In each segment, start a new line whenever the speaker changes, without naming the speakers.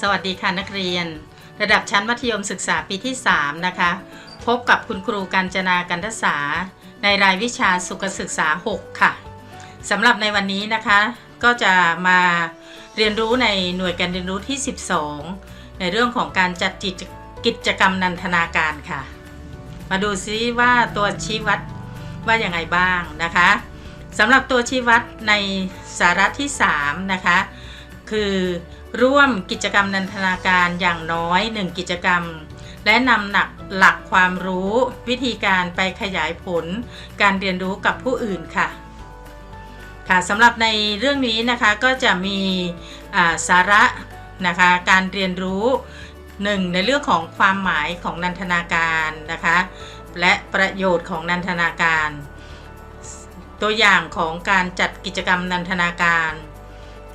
สวัสดีค่ะนักเรียน ระดับชั้นมัธยมศึกษาปีที่ 3 นะคะ พบกับคุณครูกัญจนากันทศาในรายวิชาสุขศึกษา 6 ค่ะสำหรับในวันนี้นะคะ ก็จะมาเรียนรู้ในหน่วยการเรียนรู้ที่ 12 ในเรื่องของการจัดกิจกิจกรรมนันทนาการค่ะ มาดูซิว่าตัวชี้วัดว่าอย่างไรบ้างนะคะสำหรับตัวชี้วัดในสาระที่ 3 นะคะ คือ ร่วมกิจกรรมนันทนาการอย่างน้อย 1 กิจกรรม และนำหนักหลักความรู้ วิธีการไปขยายผล การเรียนรู้กับผู้อื่นค่ะ ค่ะสำหรับในเรื่องนี้นะคะก็จะมีาสาระนะคะการเรียนรู้ 1. ในเรื่องของความหมายของนันทนาการนะคะและประโยชน์ของนันทนาการ ตัวอย่างของการจัดกิจกรรมนันทนาการ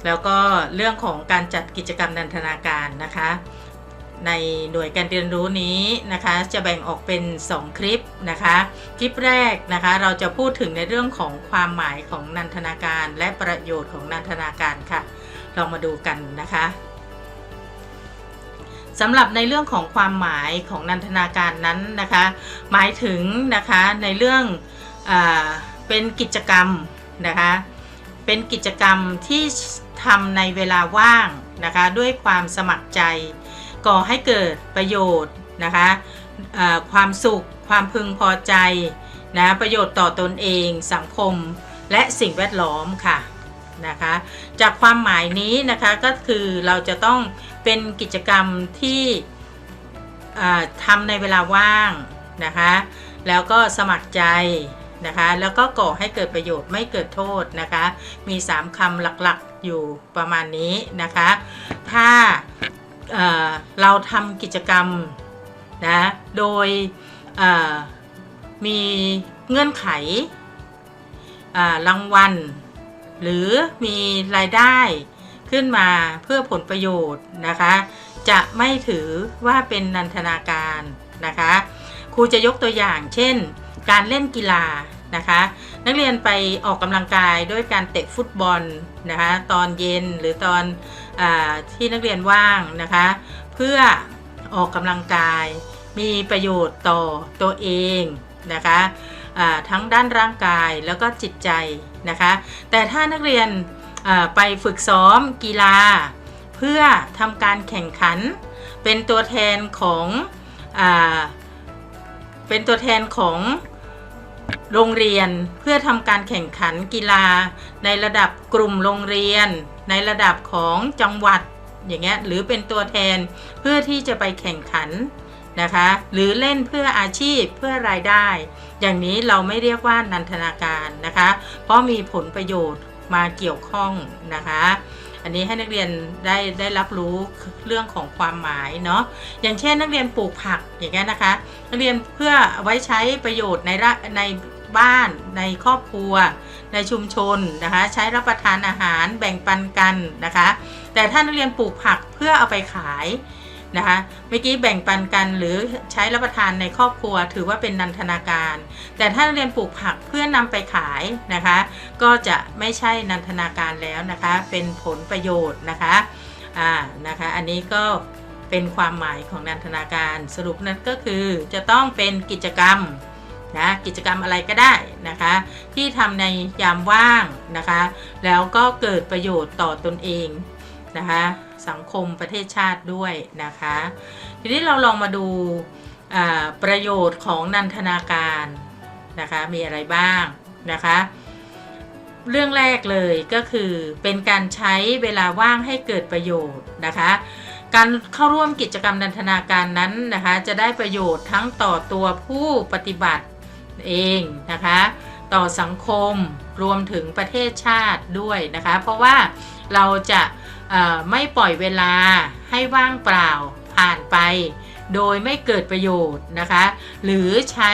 แล้วก็เรื่องของการจัดกิจกรรมนันทนาการนะคะ ในหน่วยการเรียนรู้นี้นะคะ จะแบ่งออกเป็น 2 คลิปนะคะ คลิปแรกนะคะ เราจะพูดถึงในเรื่องของความหมายของนันทนาการ และประโยชน์ของนันทนาการค่ะลองมาดูกันนะคะสำหรับในเรื่องของความหมายของนันทนาการนั้นนะคะ หมายถึงนะคะในเรื่องอเป็นกิจกรรมนะคะ เป็นกิจกรรมที่ทำในเวลาว่างนะคะด้วยความสมัครใจ ก่อให้เกิดประโยชน์นะคะความสุข ความพึงพอใจนะประโยชน์ต่อตนเอง สังคมและสิ่งแวดล้อมค่ะนะคะจากความหมายนี้นะคะก็คือเราจะต้องเป็นกิจกรรมที่ทำในเวลาว่างนะคะแล้วก็สมัครใจ นะคะ แล้วก็ก่อให้เกิดประโยชน์ไม่เกิดโทษนะคะ มี 3คำหลักๆอยู่ประมาณนี้นะคะ ถ้าเเราทำกิจกรรมนะโดยมีเงื่อนไขรางวัล หรือมีรายได้ขึ้นมาเพื่อผลประโยชน์นะคะ จะไม่ถือว่าเป็นนันทนาการนะคะครูจะยกตัวอย่างเช่น การเล่นกีฬานะคะ นักเรียนไปออกกำลังกายด้วยการเตะฟุตบอลนะคะ ตอนเย็นหรือตอนอที่นักเรียนว่างนะคะ เพื่อออกกำลังกายมีประโยชน์ต่อตัวเองนะคะทั้งด้านร่างกายแล้วก็จิตใจนะคะ แต่ถ้านักเรียนไปฝึกซ้อมกีฬา เพื่อทำการแข่งขัน เป็นตัวแทนของอ เป็นตัวแทนของโรงเรียนเพื่อทำการแข่งขันกีฬา ในระดับกลุ่มโรงเรียน ในระดับของจังหวัดอย่างเงี้ยหรือเป็นตัวแทนเพื่อที่จะไปแข่งขันนะคะหรือเล่นเพื่ออาชีพเพื่อรายได้ อย่างนี้เราไม่เรียกว่านันทนาการนะคะ เพราะมีผลประโยชน์มาเกี่ยวข้องนะคะ อันนี้ให้นักเรียนได้ได้รับรู้เรื่องของความหมายเนาะอย่างเช่นนักเรียนปลูกผักอย่างเงี้ยนะคะ นักเรียนเพื่อไว้ใช้ประโยชน์ในรในบ้านในครอบครัว ในชุมชนนะคะ ใช้รับประทานอาหารแบ่งปันกันนะคะ แต่ถ้านักเรียนปลูกผักเพื่อเอาไปขาย นะคะเมื่อกี้แบ่งปันกันหรือใช้รับประทานในครอบครัว ถือว่าเป็นนันทนาการ แต่ถ้าเรียนปลูกผักเพื่อนำไปขายนะคะ ก็จะไม่ใช่นันทนาการแล้วนะคะ เป็นผลประโยชน์นะคะอ่านะคะอันนี้ก็เป็นความหมายของนันทนาการสรุปนั้นก็คือจะต้องเป็นกิจกรรมนะกิจกรรมอะไรก็ได้นะคะ ที่ทำในยามว่างนะคะ แล้วก็เกิดประโยชน์ต่อตนเองนะคะ สังคมประเทศชาติด้วยนะคะ ทีนี้เราลองมาดูประโยชน์ของนันทนาการนะคะมีอะไรบ้างนะคะ เรื่องแรกเลยก็คือเป็นการใช้เวลาว่างให้เกิดประโยชน์นะคะ การเข้าร่วมกิจกรรมนันทนาการนั้นนะคะ จะได้ประโยชน์ทั้งต่อตัวผู้ปฏิบัติเองนะคะ ต่อสังคมรวมถึงประเทศชาติด้วยนะคะ เพราะว่าเราจะ ไม่ปล่อยเวลาให้ว่างเปล่าผ่านไป โดยไม่เกิดประโยชน์นะคะ หรือใช้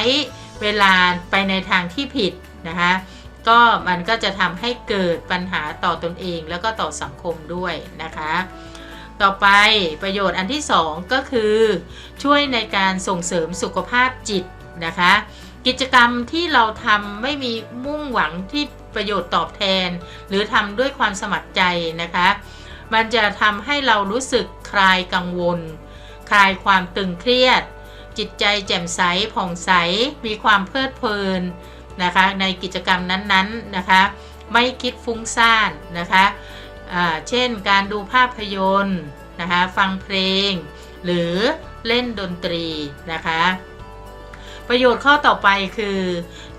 เวลาไปในทางที่ผิดนะคะก็มันก็จะทำให้เกิดปัญหาต่อตนเองแล้วก็ต่อสังคมด้วยนะคะ ต่อไปประโยชน์อันที่ 2 ก็คือ ช่วยในการส่งเสริมสุขภาพจิตนะคะ กิจกรรมที่เราทำไม่มีมุ่งหวังที่ประโยชน์ตอบแทน หรือทำด้วยความสมัครใจนะคะ มันจะทำให้เรารู้สึกคลายกังวล คลายความตึงเครียด จิตใจแจ่มใสผ่องใส มีความเพลิดเพลินนะคะ ในกิจกรรมนั้นๆนะคะ ไม่คิดฟุ้งซ่านนะคะอ่าเช่นการดูภาพยนตร์นะคะ ฟังเพลง หรือเล่นดนตรีนะคะ ประโยชน์ข้อต่อไปคือ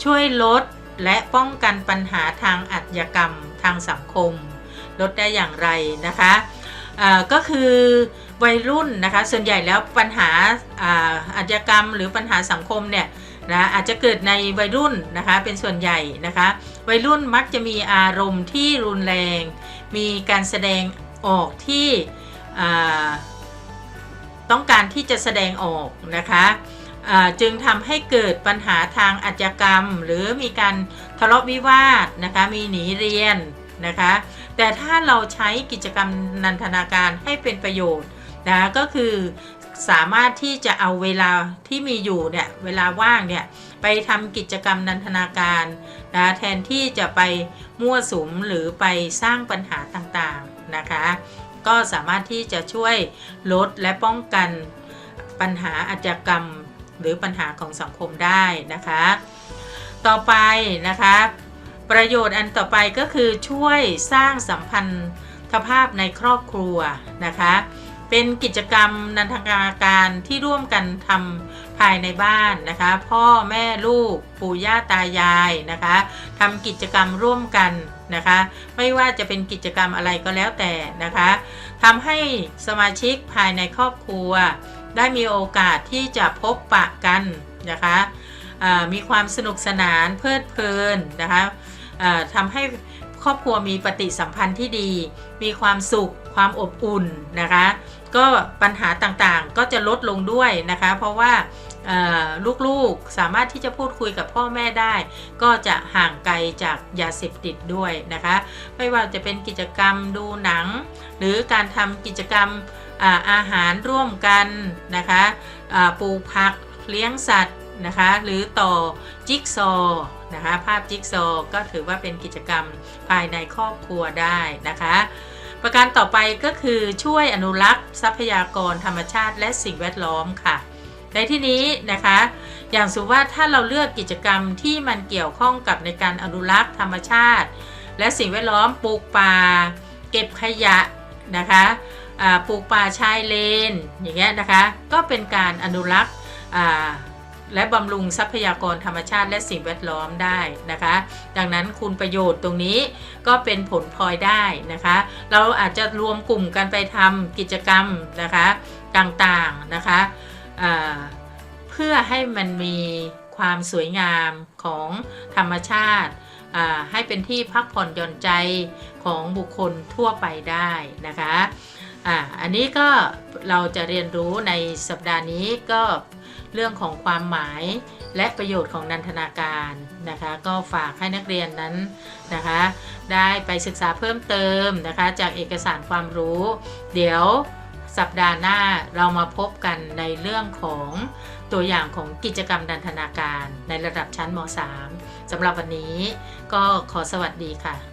ช่วยลดและป้องกันปัญหาทางอัจญกรรมทางสังคม ลดได้อย่างไรนะคะก็คือวัยรุ่นนะคะส่วนใหญ่แล้วปัญหาอาชญากรรม หรือปัญหาสังคมเนี่ยนะอาจจะเกิดในวัยรุ่นนะคะเป็นส่วนใหญ่นะคะ วัยรุ่นมักจะมีอารมณ์ที่รุนแรง มีการแสดงออกที่ต้องการที่จะแสดงออกนะคะจึงทำให้เกิดปัญหาทางอาชญากรรม หรือมีการทะเลาะวิวาทนะคะมีหนีเรียนนะคะ แต่ถ้าเราใช้กิจกรรมนันทนาการให้เป็นประโยชน์นะก็คือสามารถที่จะเอาเวลาที่มีอยู่เนี่ยเวลาว่างเนี่ยไปทำกิจกรรมนันทนาการนะแทนที่จะไปมั่วสุมหรือไปสร้างปัญหาต่างๆนะคะ ก็สามารถที่จะช่วยลดและป้องกันปัญหาอาชญากรรมหรือปัญหาของสังคมได้นะคะ ต่อไปนะคะ ประโยชน์อันต่อไปก็คือช่วยสร้างสัมพันธภาพในครอบครัวนะคะ เป็นกิจกรรมนันทนาการที่ร่วมกันทำภายในบ้านนะคะ พ่อแม่ลูกปู่ย่าตายายนะคะทำกิจกรรมร่วมกันนะคะ ไม่ว่าจะเป็นกิจกรรมอะไรก็แล้วแต่นะคะทำให้สมาชิกภายในครอบครัว ได้มีโอกาสที่จะพบปะกันนะคะมีความสนุกสนานเพลิดเพลินนะคะ ทำให้ครอบครัวมีปฏิสัมพันธ์ที่ดี มีความสุข ความอบอุ่นนะคะ ก็ปัญหาต่างๆก็จะลดลงด้วยนะคะ เพราะว่าลูกๆสามารถที่จะพูดคุยกับพ่อแม่ได้ ก็จะห่างไกลจากยาเสพติดด้วยนะคะ ไม่ว่าจะเป็นกิจกรรมดูหนัง หรือการทำกิจกรรมอาอาหารร่วมกันนะคะปลูกผักเลี้ยงสัตว์นะคะ หรือต่อจิ๊กซอ นะคะภาพจิ๊กซอว์ก็ถือว่าเป็นกิจกรรมภายในครอบครัวได้นะคะ ประการต่อไปก็คือช่วยอนุรักษ์ทรัพยากรธรรมชาติและสิ่งแวดล้อมค่ะ ในที่นี้นะคะ อย่างสมมติว่าถ้าเราเลือกกิจกรรมที่มันเกี่ยวข้องกับในการอนุรักษ์ธรรมชาติ และสิ่งแวดล้อมปลูกป่าเก็บขยะนะคะปลูกป่าชายเลนอย่างเงี้ยนะคะ ก็เป็นการอนุรักษ์ และบำรุงทรัพยากรธรรมชาติและสิ่งแวดล้อมได้นะคะ ดังนั้นคุณประโยชน์ตรงนี้ก็เป็นผลพลอยได้นะคะ เราอาจจะรวมกลุ่มกันไปทำกิจกรรมนะคะต่างๆนะคะเพื่อให้มันมีความสวยงามของธรรมชาติให้เป็นที่พักผ่อนหย่อนใจของบุคคลทั่วไปได้นะคะอ่าอันนี้ก็เราจะเรียนรู้ในสัปดาห์นี้ก็ เรื่องของความหมายและประโยชน์ของนันทนาการนะคะ ก็ฝากให้นักเรียนนั้นนะคะ ได้ไปศึกษาเพิ่มเติมนะคะ จากเอกสารความรู้ เดี๋ยวสัปดาห์หน้าเรามาพบกันในเรื่องของตัวอย่างของกิจกรรมนันทนาการในระดับชั้นม .3 สำหรับวันนี้ก็ขอสวัสดีค่ะ